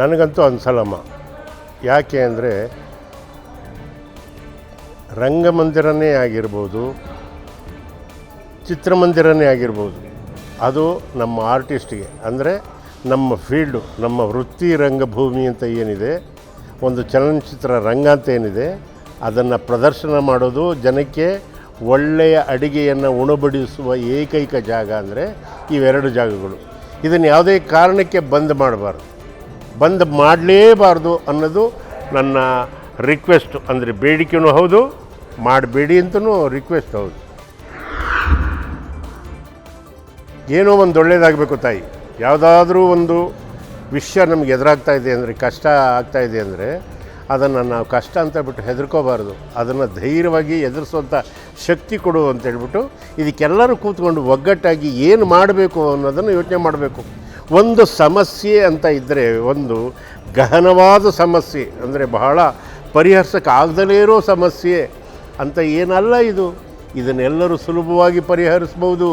ನನಗಂತೂ ಅನ್ಸಲ್ಲಮ್ಮ. ಯಾಕೆ ಅಂದರೆ ರಂಗಮಂದಿರನೇ ಆಗಿರ್ಬೋದು, ಚಿತ್ರಮಂದಿರನೇ ಆಗಿರ್ಬೋದು. ಅದು ನಮ್ಮ ಆರ್ಟಿಸ್ಟ್ಗೆ. ಅಂದರೆ ನಮ್ಮ ಫೀಲ್ಡು, ನಮ್ಮ ವೃತ್ತಿ ರಂಗಭೂಮಿ ಅಂತ ಏನಿದೆ, ಒಂದು ಚಲನಚಿತ್ರ ರಂಗ ಅಂತ ಏನಿದೆ, ಅದನ್ನು ಪ್ರದರ್ಶನ ಮಾಡೋದು ಜನಕ್ಕೆ ಒಳ್ಳೆಯ ಅಡಿಗೆಯನ್ನು ಉಣಬಡಿಸುವ ಏಕೈಕ ಜಾಗ ಅಂದರೆ ಇವೆರಡು ಜಾಗಗಳು. ಇದನ್ನು ಯಾವುದೇ ಕಾರಣಕ್ಕೆ ಬಂದ್ ಮಾಡಬಾರ್ದು. ಬಂದ್ ಮಾಡಲೇಬಾರ್ದು ಅನ್ನೋದು ನನ್ನ ರಿಕ್ವೆಸ್ಟ್ ಅಂದರೆ ಬೇಡಿಕೆನೂ ಹೌದು, ಮಾಡಬೇಡಿ ಅಂತಲೂ ರಿಕ್ವೆಸ್ಟ್ ಹೌದು. ಏನೋ ಒಂದು ಒಳ್ಳೇದಾಗಬೇಕು ತಾಯಿ. ಯಾವುದಾದ್ರೂ ಒಂದು ವಿಷಯ ನಮ್ಗೆ ಎದುರಾಗ್ತಾ ಇದೆ ಅಂದರೆ, ಕಷ್ಟ ಆಗ್ತಾ ಇದೆ ಅಂದರೆ, ಅದನ್ನು ನಾವು ಕಷ್ಟ ಅಂತ ಬಿಟ್ಟು ಹೆದರ್ಕೋಬಾರ್ದು. ಅದನ್ನು ಧೈರ್ಯವಾಗಿ ಎದುರಿಸುವಂಥ ಶಕ್ತಿ ಕೊಡು ಅಂತ ಹೇಳ್ಬಿಟ್ಟು ಇದಕ್ಕೆಲ್ಲರೂ ಕೂತ್ಕೊಂಡು ಒಗ್ಗಟ್ಟಾಗಿ ಏನು ಮಾಡಬೇಕು ಅನ್ನೋದನ್ನು ಯೋಚನೆ ಮಾಡಬೇಕು. ಒಂದು ಸಮಸ್ಯೆ ಅಂತ ಇದ್ದರೆ ಒಂದು ಗಹನವಾದ ಸಮಸ್ಯೆ, ಅಂದರೆ ಬಹಳ ಪರಿಹರಿಸಕ್ಕೆ ಆಗದಲೇ ಇರೋ ಸಮಸ್ಯೆ ಅಂತ ಏನಲ್ಲ ಇದು. ಇದನ್ನೆಲ್ಲರೂ ಸುಲಭವಾಗಿ ಪರಿಹರಿಸ್ಬೋದು.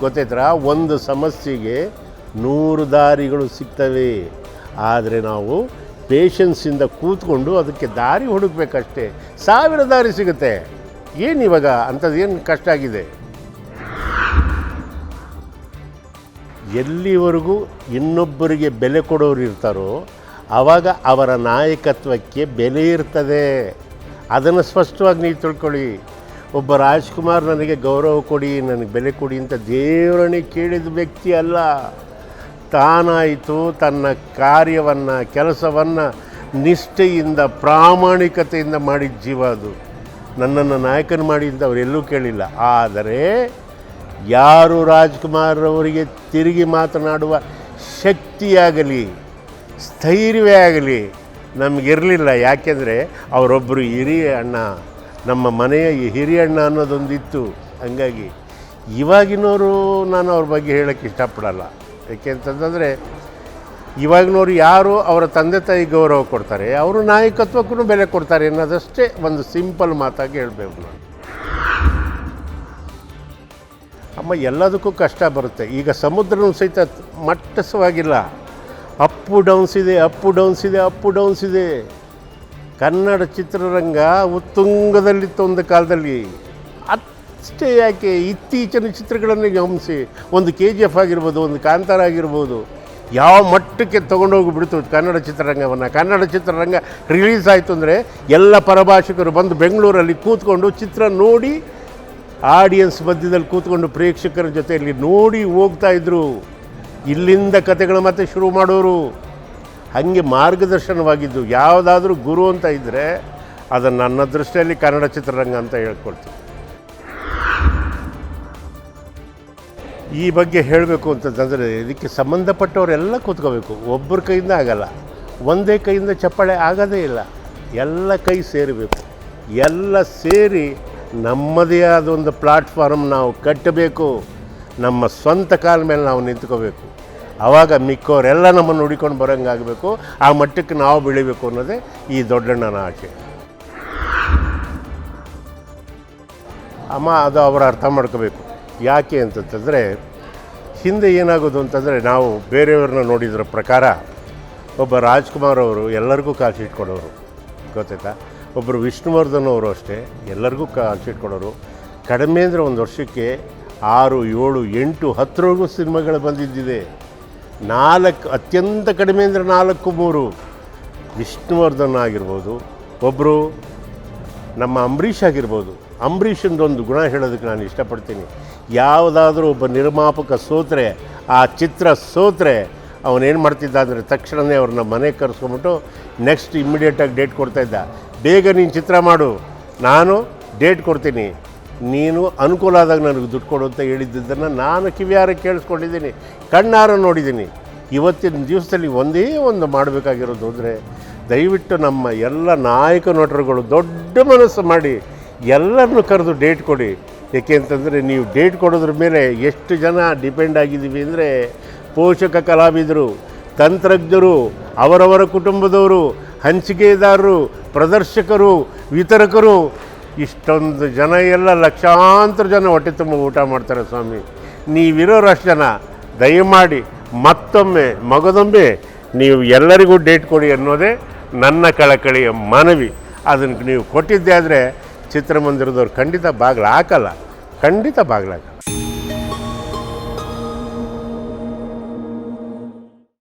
ಗೊತ್ತಾಯ್ತರ ಒಂದು ಸಮಸ್ಯೆಗೆ ನೂರು ದಾರಿಗಳು ಸಿಗ್ತವೆ. ಆದರೆ ನಾವು ಪೇಷನ್ಸಿಂದ ಕೂತ್ಕೊಂಡು ಅದಕ್ಕೆ ದಾರಿ ಹುಡುಕ್ಬೇಕಷ್ಟೇ. ಸಾವಿರ ದಾರಿ ಸಿಗುತ್ತೆ. ಏನು ಇವಾಗ? ಅಂಥದ್ದು ಏನು ಕಷ್ಟ ಆಗಿದೆ? ಎಲ್ಲಿವರೆಗೂ ಇನ್ನೊಬ್ಬರಿಗೆ ಬೆಲೆ ಕೊಡೋರು ಇರ್ತಾರೋ ಆವಾಗ ಅವರ ನಾಯಕತ್ವಕ್ಕೆ ಬೆಲೆ ಇರ್ತದೆ. ಅದನ್ನು ಸ್ಪಷ್ಟವಾಗಿ ನೀವು ತಿಳ್ಕೊಳ್ಳಿ. ಒಬ್ಬ ರಾಜ್ಕುಮಾರ್ ನನಗೆ ಗೌರವ ಕೊಡಿ, ನನಗೆ ಬೆಲೆ ಕೊಡಿ ಅಂತ ದೇವರನ್ನೇ ಕೇಳಿದ ವ್ಯಕ್ತಿ ಅಲ್ಲ. ತಾನಾಯಿತು ತನ್ನ ಕಾರ್ಯವನ್ನು, ಕೆಲಸವನ್ನು ನಿಷ್ಠೆಯಿಂದ, ಪ್ರಾಮಾಣಿಕತೆಯಿಂದ ಮಾಡಿದ ಜೀವ ಅದು. ನನ್ನನ್ನು ನಾಯಕನ ಮಾಡಿ ಅಂತ ಅವರೆಲ್ಲೂ ಕೇಳಿಲ್ಲ. ಆದರೆ ಯಾರು ರಾಜ್ಕುಮಾರ್ ಅವರಿಗೆ ತಿರುಗಿ ಮಾತನಾಡುವ ಶಕ್ತಿಯಾಗಲಿ, ಸ್ಥೈರ್ಯವೇ ಆಗಲಿ ನಮಗಿರಲಿಲ್ಲ. ಯಾಕೆಂದರೆ ಅವರೊಬ್ಬರು ಹಿರಿಯ ಅಣ್ಣ, ನಮ್ಮ ಮನೆಯ ಹಿರಿಯ ಅಣ್ಣ ಅನ್ನೋದೊಂದಿತ್ತು. ಹಂಗಾಗಿ ಇವಾಗಿನವರು ನಾನು ಅವ್ರ ಬಗ್ಗೆ ಹೇಳೋಕ್ಕೆ ಇಷ್ಟಪಡಲ್ಲ. ಯಾಕೆ ಅಂತಂದರೆ ಇವಾಗಿನವರು ಯಾರು ಅವರ ತಂದೆ ತಾಯಿ ಗೌರವ ಕೊಡ್ತಾರೆ, ಅವರು ನಾಯಕತ್ವಕ್ಕೂ ಬೆಲೆ ಕೊಡ್ತಾರೆ ಅನ್ನೋದಷ್ಟೇ ಒಂದು ಸಿಂಪಲ್ ಮಾತಾಗಿ ಹೇಳಬೇಕು ನಾನು. ಅಮ್ಮ, ಎಲ್ಲದಕ್ಕೂ ಕಷ್ಟ ಬರುತ್ತೆ. ಈಗ ಸಮುದ್ರನೂ ಸಹಿತ ಮಟ್ಟಸವಾಗಿಲ್ಲ. ಅಪ್ಪು ಡೌನ್ಸ್ ಇದೆ ಅಪ್ಪು ಡೌನ್ಸ್ ಇದೆ ಅಪ್ಪು ಡೌನ್ಸ್ ಇದೆ. ಕನ್ನಡ ಚಿತ್ರರಂಗ ಉತ್ತುಂಗದಲ್ಲಿತ್ತು ಒಂದು ಕಾಲದಲ್ಲಿ ಅಷ್ಟೇ ಯಾಕೆ ಇತ್ತೀಚಿನ ಚಿತ್ರಗಳನ್ನು ಗಮನಿಸಿ. ಒಂದು ಕೆ ಜಿ ಎಫ್ ಆಗಿರ್ಬೋದು, ಒಂದು ಕಾಂತಾರ ಆಗಿರ್ಬೋದು, ಯಾವ ಮಟ್ಟಕ್ಕೆ ತೊಗೊಂಡೋಗಿಬಿಡ್ತು ಕನ್ನಡ ಚಿತ್ರರಂಗವನ್ನು. ಕನ್ನಡ ಚಿತ್ರರಂಗ ರಿಲೀಸ್ ಆಯಿತು ಅಂದರೆ ಎಲ್ಲ ಪರಭಾಷಿಕರು ಬಂದು ಬೆಂಗಳೂರಲ್ಲಿ ಕೂತ್ಕೊಂಡು ಚಿತ್ರ ನೋಡಿ ಆಡಿಯನ್ಸ್ ಮಧ್ಯದಲ್ಲಿ ಕೂತ್ಕೊಂಡು ಪ್ರೇಕ್ಷಕರ ಜೊತೆಯಲ್ಲಿ ನೋಡಿ ಹೋಗ್ತಾ ಇದ್ರು. ಇಲ್ಲಿಂದ ಕತೆಗಳು ಮತ್ತೆ ಶುರು ಮಾಡೋರು. ಹಾಗೆ ಮಾರ್ಗದರ್ಶನವಾಗಿದ್ದು. ಯಾವುದಾದ್ರೂ ಗುರು ಅಂತ ಇದ್ದರೆ ಅದನ್ನು ನನ್ನ ದೃಷ್ಟಿಯಲ್ಲಿ ಕನ್ನಡ ಚಿತ್ರರಂಗ ಅಂತ ಹೇಳ್ಕೊಳ್ತೀನಿ. ಈ ಬಗ್ಗೆ ಹೇಳಬೇಕು ಅಂತಂದರೆ ಇದಕ್ಕೆ ಸಂಬಂಧಪಟ್ಟವರೆಲ್ಲ ಕೂತ್ಕೋಬೇಕು. ಒಬ್ಬರ ಕೈಯಿಂದ ಆಗಲ್ಲ. ಒಂದೇ ಕೈಯಿಂದ ಚಪ್ಪಾಳೆ ಆಗೋದೇ ಇಲ್ಲ. ಎಲ್ಲ ಕೈ ಸೇರಬೇಕು. ಎಲ್ಲ ಸೇರಿ ನಮ್ಮದೇ ಆದ ಒಂದು ಪ್ಲಾಟ್ಫಾರ್ಮ್ ನಾವು ಕಟ್ಟಬೇಕು, ನಮ್ಮ ಸ್ವಂತ ಕಾಲ ಮೇಲೆ ನಾವು ನಿಂತ್ಕೋಬೇಕು. ಆವಾಗ ಮಿಕ್ಕೋರೆಲ್ಲ ನಮ್ಮನ್ನು ಹುಡಿಕೊಂಡು ಬರೋಂಗಾಗಬೇಕು ಆ ಮಟ್ಟಕ್ಕೆ ನಾವು ಬೆಳಿಬೇಕು ಅನ್ನೋದೇ ಈ ದೊಡ್ಡಣ್ಣನ ಆಸೆ. ಅಮ್ಮ, ಅದು ಅವರು ಅರ್ಥ ಮಾಡ್ಕೋಬೇಕು. ಯಾಕೆ ಅಂತಂತಂದರೆ, ಹಿಂದೆ ಏನಾಗೋದು ಅಂತಂದರೆ, ನಾವು ಬೇರೆಯವ್ರನ್ನ ನೋಡಿದ್ರ ಪ್ರಕಾರ, ಒಬ್ಬ ರಾಜ್ಕುಮಾರ್ ಅವರು ಎಲ್ಲರಿಗೂ ಕಾಸು ಇಟ್ಕೊಡೋರು ಗೊತ್ತಾಯ್ತಾ? ಒಬ್ಬರು ವಿಷ್ಣುವರ್ಧನ್ ಅವರು ಅಷ್ಟೇ, ಎಲ್ಲರಿಗೂ ಕಾಲ್ ಶೀಟ್ ಕೊಡೋರು ಕಡಿಮೆ ಅಂದರೆ ಒಂದು ವರ್ಷಕ್ಕೆ ಆರು, ಏಳು, ಎಂಟು, ಹತ್ತರವರೆಗೂ ಸಿನಿಮಾಗಳು ಬಂದಿದ್ದಿದೆ. ನಾಲ್ಕು, ಅತ್ಯಂತ ಕಡಿಮೆ ಅಂದರೆ ನಾಲ್ಕು, ಮೂರು. ವಿಷ್ಣುವರ್ಧನ್ ಆಗಿರ್ಬೋದು ಒಬ್ಬರು ನಮ್ಮ ಅಂಬರೀಷ್ ಆಗಿರ್ಬೋದು. ಅಂಬರೀಷಂದೊಂದು ಗುಣ ಹೇಳೋದಕ್ಕೆ ನಾನು ಇಷ್ಟಪಡ್ತೀನಿ. ಯಾವುದಾದ್ರೂ ಒಬ್ಬ ನಿರ್ಮಾಪಕ ಸೋತ್ರೆ, ಆ ಚಿತ್ರ ಸೋತ್ರೆ, ಅವನೇನು ಮಾಡ್ತಿದ್ದ ಅಂದರೆ ತಕ್ಷಣವೇ ಅವ್ರನ್ನ ಮನೆಗೆ ಕರೆಸ್ಕೊಂಬಿಟ್ಟು ನೆಕ್ಸ್ಟ್ ಇಮ್ಮಿಡಿಯೇಟಾಗಿ ಡೇಟ್ ಕೊಡ್ತಾಯಿದ್ದ ಬೇಗ ನೀನು ಚಿತ್ರ ಮಾಡು. ನಾನು ಡೇಟ್ ಕೊಡ್ತೀನಿ. ನೀನು ಅನುಕೂಲ ಆದಾಗ ನನಗೆ ದುಡ್ಡು ಕೊಡು ಅಂತ ಹೇಳಿದ್ದನ್ನು ನಾನು ಕಿವಿಯಾರ ಕೇಳಿಸ್ಕೊಂಡಿದ್ದೀನಿ. ಕಣ್ಣಾರ ನೋಡಿದ್ದೀನಿ. ಇವತ್ತಿನ ದಿವಸದಲ್ಲಿ ಒಂದೇ ಒಂದು ಮಾಡಬೇಕಾಗಿರೋದು ಅಂದರೆ ದಯವಿಟ್ಟು ನಮ್ಮ ಎಲ್ಲ ನಾಯಕ ನಟರುಗಳು ದೊಡ್ಡ ಮನಸ್ಸು ಮಾಡಿ ಎಲ್ಲರನ್ನು ಕರೆದು ಡೇಟ್ ಕೊಡಿ. ಏಕೆ ಅಂತಂದರೆ ನೀವು ಡೇಟ್ ಕೊಡೋದ್ರ ಮೇಲೆ ಎಷ್ಟು ಜನ ಡಿಪೆಂಡ್ ಆಗಿದ್ದೀವಿ ಅಂದರೆ ಪೋಷಕ ಕಲಾವಿದರು, ತಂತ್ರಜ್ಞರು, ಅವರವರ ಕುಟುಂಬದವರು, ಹಂಚಿಕೆದಾರರು ಪ್ರದರ್ಶಕರು, ವಿತರಕರು, ಇಷ್ಟೊಂದು ಜನ ಎಲ್ಲ ಲಕ್ಷಾಂತರ ಜನ ಹೊಟ್ಟೆ ತುಂಬ ಊಟ ಮಾಡ್ತಾರೆ ಸ್ವಾಮಿ. ನೀವಿರೋರಷ್ಟು ಜನ, ದಯಮಾಡಿ ಮತ್ತೊಮ್ಮೆ ಮಗದೊಮ್ಮೆ ನೀವು ಎಲ್ಲರಿಗೂ ಡೇಟ್ ಕೊಡಿ ಅನ್ನೋದೇ ನನ್ನ ಕಳಕಳಿಯ ಮನವಿ. ಅದನ್ನು ನೀವು ಕೊಟ್ಟಿದ್ದೆ ಆದರೆ ಚಿತ್ರಮಂದಿರದವ್ರು ಖಂಡಿತ ಬಾಗಿಲು ಹಾಕಲ್ಲ. ಖಂಡಿತ ಬಾಗಿಲು ಹಾಕಲ್ಲ.